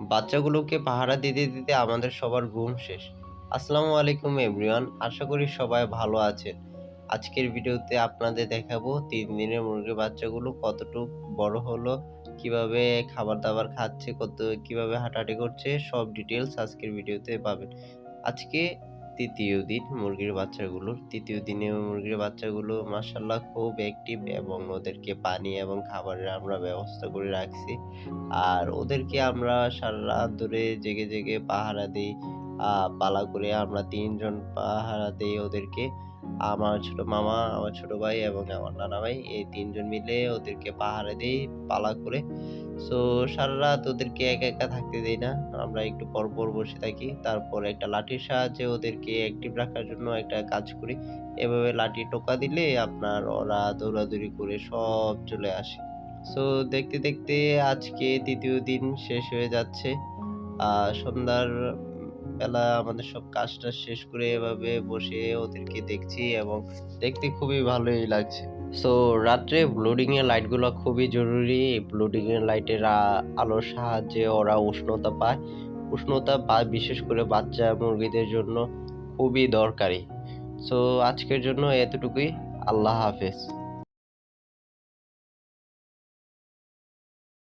বাচ্চাগুলোকে পাহারা দিতে দিতে আমাদের সবার ঘুম শেষ। আসসালামু আলাইকুম, এভরিওয়ান। আশা করি সবাই ভালো আছেন। আজকের ভিডিওতে আপনাদের দেখাবো তিন দিনের মুরগির বাচ্চাগুলো কতটুকু বড় হলো, কীভাবে খাবার দাবার খাচ্ছে, কত, কীভাবে হাঁটাহাঁটি করছে, সব ডিটেলস আজকের ভিডিওতে পাবেন। আজকে তৃতীয় দিন মুরগির বাচ্চাগুলোর তৃতীয় দিনে মুরগির বাচ্চাগুলো মাসাল্লাহ খুব অ্যাক্টিভ এবং ওদেরকে পানি এবং খাবারের আমরা ব্যবস্থা করে রাখছি। আর ওদেরকে আমরা সারা রাত ধরে জেগে জেগে পাহারা দিই। পালা করে আমরা তিনজন পাহারা দিই ওদেরকে। আমার ছোট মামা, আমার ছোট ভাই এবং আমার নানা ভাই এই তিনজন মিলে ওদেরকে পাহারা দিই, পালা করে। সো সারা রাত ওদেরকে একা একা থাকতে দেই না। আমরা একটু পর পর বসে থাকি। তারপর একটা লাঠির সাহায্যে ওদেরকে অ্যাক্টিভ রাখার জন্য একটা কাজ করি। এভাবে লাঠি টোকা দিলে আপনার ওরা দৌড়াদৌড়ি করে সব চলে আসে। সো দেখতে দেখতে আজকে তৃতীয় দিন শেষ হয়ে যাচ্ছে। সন্ধ্যার বেলা আমাদের সব কাজটা শেষ করে এভাবে বসে ওদেরকে দেখছি এবং দেখতে খুবই ভালোই লাগছে। সো রাত্রে ব্লোডিং এর লাইটগুলো খুবই জরুরি। ব্লোডিং এর লাইটের আলোর সাহায্যে ওরা উষ্ণতা পায়। উষ্ণতা বা বিশেষ করে বাচ্চা মুরগিদের জন্য খুবই দরকারি। সো আজকের জন্য এতটুকুই। আল্লাহ হাফেজ।